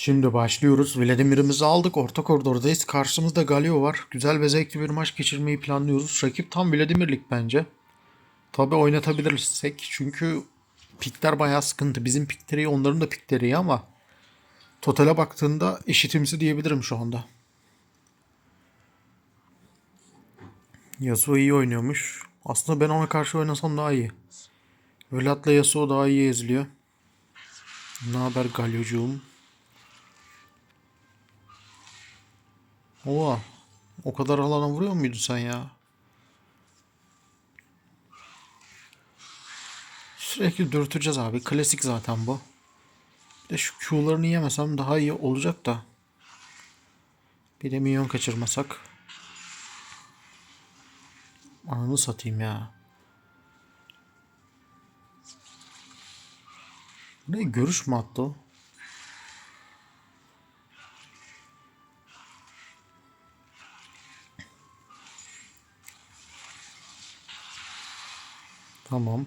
Şimdi başlıyoruz. Vladimir'imizi aldık. Orta koridordayız. Karşımızda Galio var. Güzel ve zevkli bir maç geçirmeyi planlıyoruz. Rakip tam Vladimir'lik bence. Tabi oynatabilirsek. Çünkü pikler bayağı sıkıntı. Bizim pikleri onların da pikleri iyi ama totale baktığında eşitimsi diyebilirim şu anda. Yasuo iyi oynuyormuş. Aslında ben ona karşı oynasam daha iyi. Vlad'la Yasuo daha iyi eziliyor. Ne haber Galiocuğum? Oha. O kadar alana vuruyor muydun sen ya? Sürekli dürteceğiz abi. Klasik zaten bu. Bir de şu Q'larını yemesem daha iyi olacak da. Bir de minyon kaçırmasak. Ananı satayım ya. Ne görüş mü attı o? Tamam.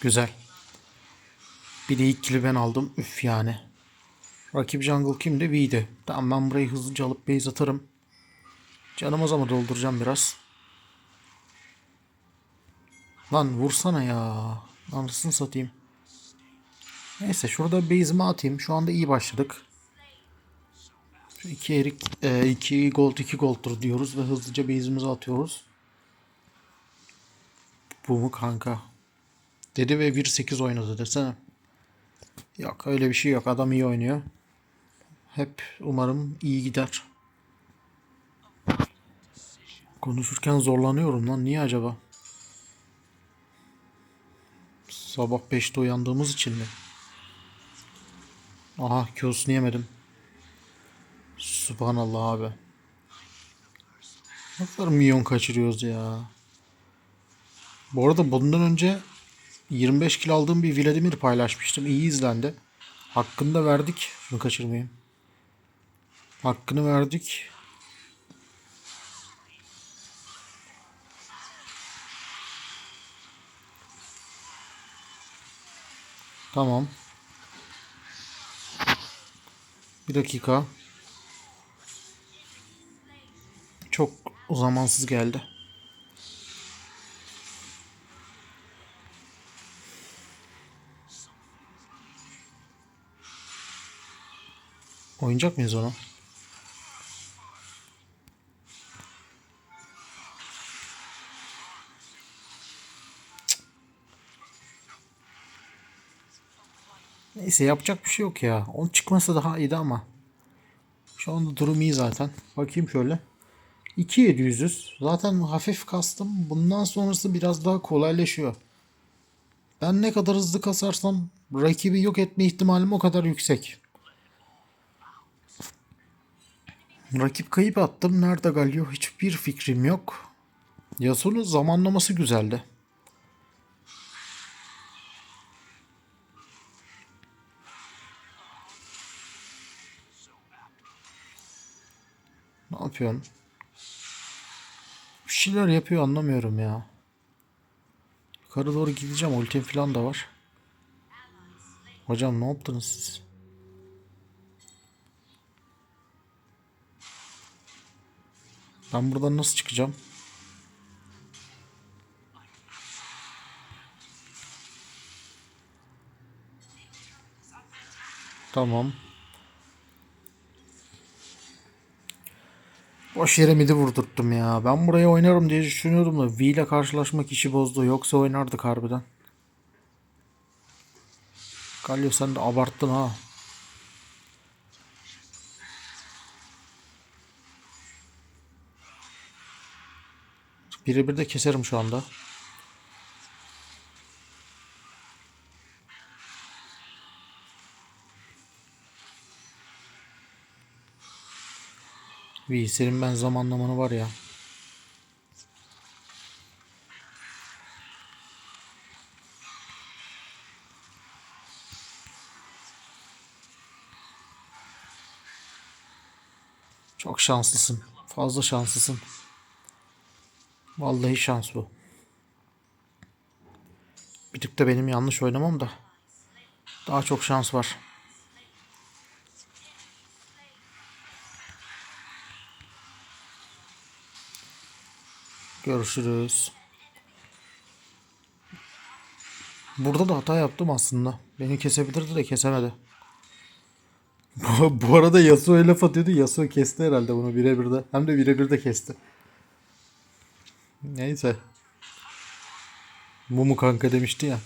Güzel. Bir de ilk kili ben aldım. Üf yani. Rakip jungle kimdi? V'di. Tamam ben burayı hızlıca alıp base atarım. Canımı ama dolduracağım biraz. Lan vursana ya. Anasını satayım. Neyse şurada base'imi atayım. Şu anda iyi başladık. Şu iki erik, e, iki gold, iki gold'tur diyoruz ve hızlıca base'imizi atıyoruz. Bu mu kanka? Dedi ve 1-8 oynadı desene. Yok öyle bir şey yok. Adam iyi oynuyor. Hep umarım iyi gider. Konuşurken zorlanıyorum lan. Niye acaba? Sabah 5'te uyandığımız için mi? Aha Q'sunu yemedim. Subhanallah abi. Ne kadar milyon kaçırıyoruz ya. Bu arada bundan önce 25 kilo aldığım bir Vladimir paylaşmıştım. İyi izlendi. Hakkını da verdik. Şunu kaçırmayayım. Hakkını verdik. Tamam. Bir dakika. Çok zamansız geldi. Oynayacak mıyız onu? Neyse yapacak bir şey yok ya. Onun çıkması daha iyiydi ama. Şu anda durum iyi zaten. Bakayım şöyle. 2700'üz. Zaten hafif kastım. Bundan sonrası biraz daha kolaylaşıyor. Ben ne kadar hızlı kasarsam rakibi yok etme ihtimalim o kadar yüksek. Rakip kayıp attım. Nerede Galio? Hiçbir fikrim yok. Yasuo'nun zamanlaması güzeldi. Ne yapıyorsun? Bir yapıyor anlamıyorum ya. Yukarı doğru gideceğim. Ultim falan da var. Hocam ne yaptınız siz? Ben buradan nasıl çıkacağım? Tamam. Boş yere midi vurdurttum ya. Ben buraya oynarım diye düşünüyordum da V ile karşılaşmak işi bozdu. Yoksa oynardık harbiden. Galio sen de abarttın ha. Birebir de keserim şu anda. V senin ben zamanlamanı var ya. Çok şanslısın. Fazla şanslısın. Vallahi şans bu. Bir tık da benim yanlış oynamam da. Daha çok şans var. Görüşürüz. Burada da hata yaptım aslında. Beni kesebilirdi de kesemedi. Bu, arada Yasuo'ya laf atıyordu. Yasuo kesti herhalde bunu birebir de. Hem de birebir de kesti. Neyse. Mumu kanka demişti ya.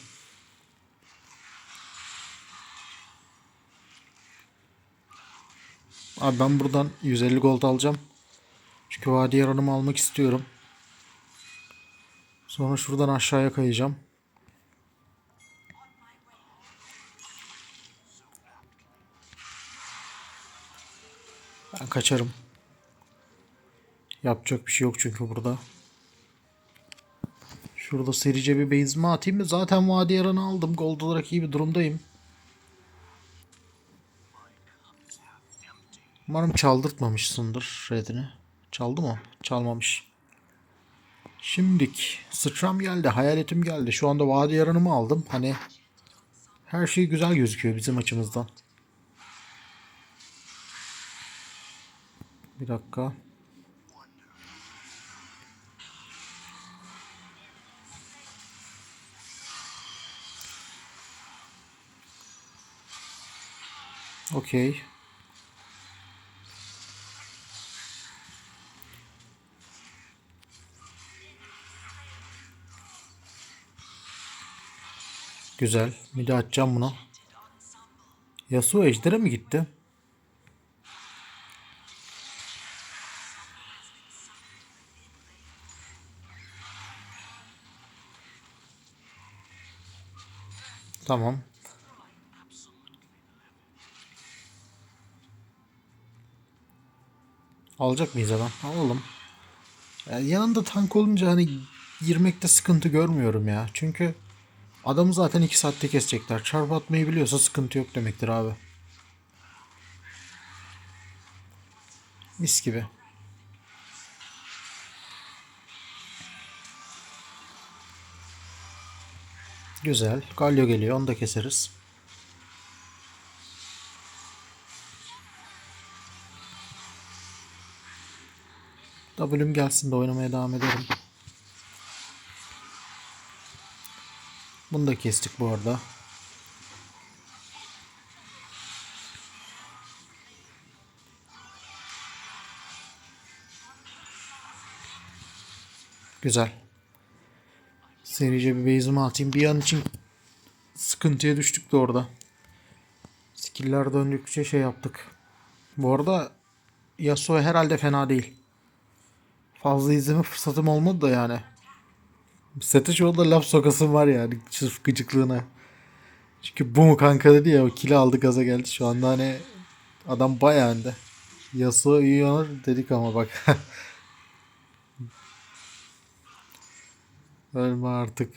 Abi ben buradan 150 gold alacağım. Çünkü vadi yaranımı almak istiyorum. Sonra şuradan aşağıya kayacağım. Ben kaçarım. Yapacak bir şey yok çünkü burada. Şurada serice bir base'imi atayım mı? Zaten vadi yaranı aldım. Gold olarak iyi bir durumdayım. Umarım çaldırtmamışsındır redini. Çaldı mı? Çalmamış. Şimdik sıçram geldi, hayaletim geldi. Şu anda vadi yaranımı aldım. Hani her şey güzel gözüküyor bizim açımızdan. Bir dakika. Okey. Güzel. Bir de açacağım bunu. Yasuo ejder'e mi gitti? Tamam. Alacak mıyız adam? Alalım. Yani yanında tank olunca hani girmekte sıkıntı görmüyorum ya. Çünkü adamı zaten 2 saatte kesecekler. Çarp atmayı biliyorsa sıkıntı yok demektir abi. Mis gibi. Güzel. Galio geliyor. Onu da keseriz. W'm gelsin de oynamaya devam ederim. Bunu da kestik bu arada. Güzel. Serice bir base'imi atayım. Bir an için sıkıntıya düştük de orada. Skill'ler döndükçe şey yaptık. Bu arada Yasuo herhalde fena değil. Fazla izleme fırsatım olmadı da yani. Anda laf sokasım var yani sırf gıcıklığına. Çünkü bu mu kanka dedi ya o kili aldı gaza geldi şu anda hani adam bayağı önde. Yasuo iyi oynar dedik ama bak. Ölme artık.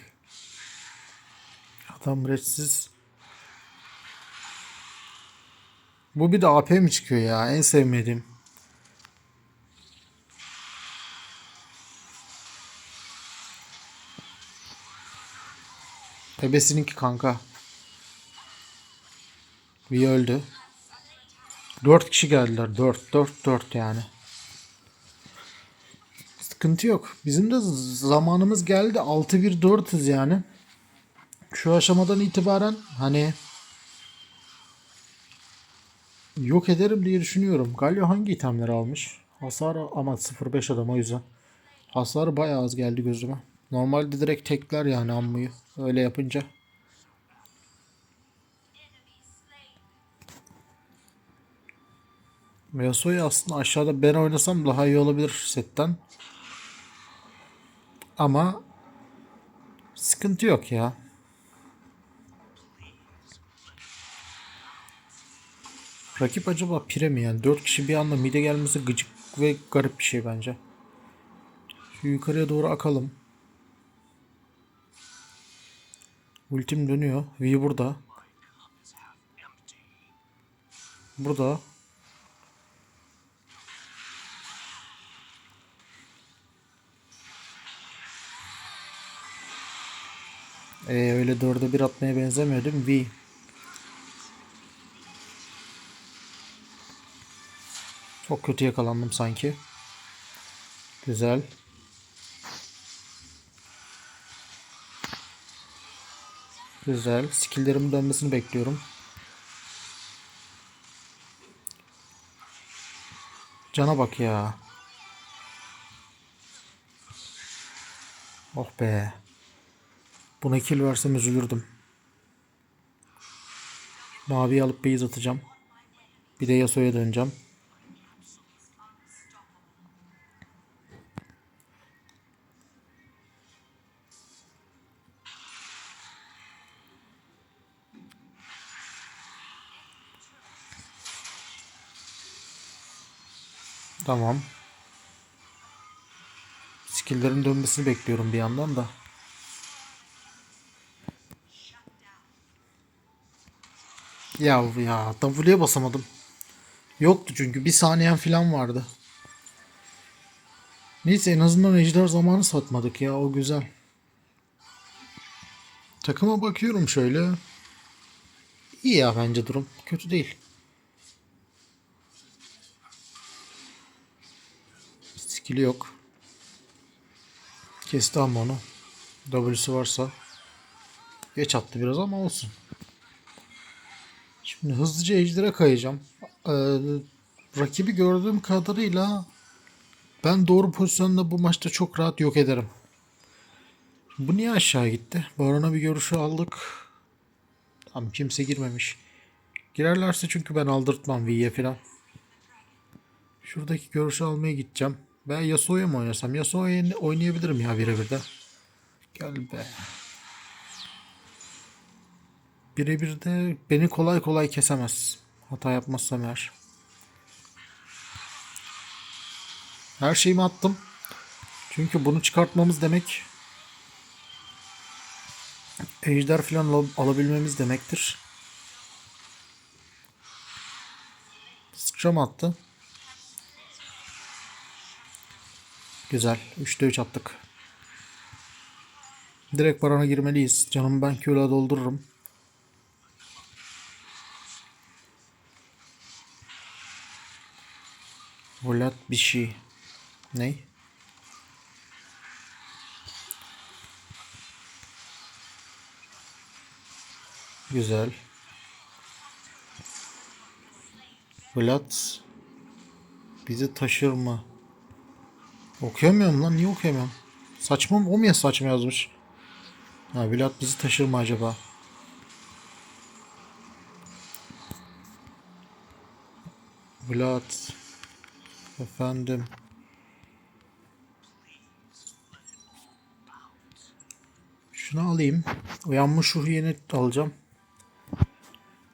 Adam redsiz. Bu bir de AP mi çıkıyor ya? En sevmediğim. Bebesininki kanka. Bir öldü. Dört kişi geldiler. Dört, dört, dört yani. Sıkıntı yok. Bizim de zamanımız geldi. 6-1-4'üz yani. Şu aşamadan itibaren hani yok ederim diye düşünüyorum. Galio hangi itemleri almış? Hasar ama 0.5 adam o yüzden. Hasar bayağı az geldi gözüme. Normalde direkt tekler yani ammuyu. Öyle yapınca. Yasuo'yu aslında aşağıda ben oynasam daha iyi olabilir setten. Ama sıkıntı yok ya. Rakip acaba pire mi yani? 4 kişi bir anda mide gelmesi gıcık ve garip bir şey bence. Şu yukarıya doğru akalım. Ultim dönüyor. V burada. Burada. Ee, öyle dörde bir atmaya benzemiyor değil mi? V. Çok kötü yakalandım sanki. Güzel. Güzel. Skill'lerimin dönmesini bekliyorum. Cana bak ya. Oh be. Buna kill versem üzülürdüm. Maviyi alıp base atacağım. Bir de Yasuo'ya döneceğim. Tamam. Skill'lerin dönmesini bekliyorum bir yandan da. Ya ya W'ye basamadım. Yoktu çünkü bir saniyen falan vardı. Neyse en azından ejder zamanı satmadık ya o güzel. Takıma bakıyorum şöyle. İyi ya bence durum. Kötü değil. Skill'i yok. Kesti ama onu. W'si varsa. Geç attı biraz ama olsun. Şimdi hızlıca ejder'e kayacağım. Ee, rakibi gördüğüm kadarıyla ben doğru pozisyonda bu maçta çok rahat yok ederim. Bu niye aşağı gitti? Baron'a bir görüşü aldık. Tamam kimse girmemiş. Girerlerse çünkü ben aldırtmam V'ye falan. Şuradaki görüşü almaya gideceğim. Ben Yasuo'ya mı oynasam? Yasuo'ya oynayabilirim ya birebir de. Gel be. Birebir de beni kolay kolay kesemez. Hata yapmazsam eğer. Her şeyimi attım. Çünkü bunu çıkartmamız demek ejder falan al- alabilmemiz demektir. Sıçram attı. Güzel. 3'te 3 attık. Direkt barona girmeliyiz. Canımı ben Q'la doldururum. Volat bir şey. Ne? Güzel. Vlad bizi taşır mı? Okuyamıyorum lan. Niye okuyamıyorum? Saçma mı? O mu ya saçma yazmış? Ha Vlad bizi taşır mı acaba? Vlad. Efendim. Şunu alayım. Uyanmış ruh yeni alacağım.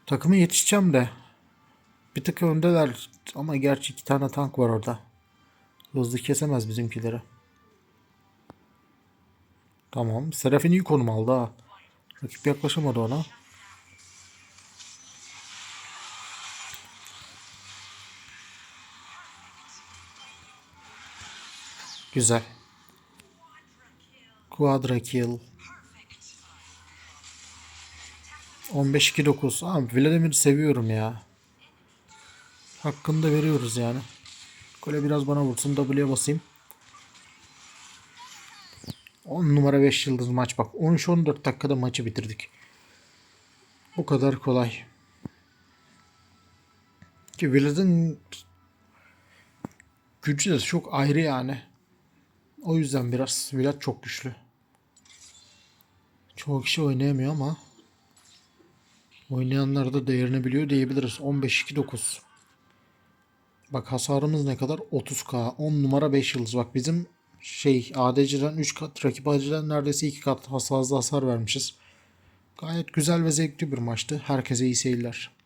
Takıma yetişeceğim de. Bir tık öndeler. Ama gerçi iki tane tank var orada. Hızlı kesemez bizimkileri. Tamam. Serafin iyi konum aldı ha. Rakip yaklaşamadı ona. Güzel. Quadra kill. 15-2-9. Abi Vladimir'i seviyorum ya. Hakkını da veriyoruz yani. Kole biraz bana vursun. W'ye basayım. 10 numara 5 yıldız maç bak. 13-14 dakikada maçı bitirdik. Bu kadar kolay. Ki Vlad'ın gücü de çok ayrı yani. O yüzden biraz Vlad çok güçlü. Çoğu kişi oynayamıyor ama oynayanlar da değerini biliyor diyebiliriz. 15-2-9. Bak hasarımız ne kadar? 30k. 10 numara 5 yıldız. Bak bizim şey ADC'den 3 kat, rakip ADC'den neredeyse 2 kat fazla hasar vermişiz. Gayet güzel ve zevkli bir maçtı. Herkese iyi seyirler.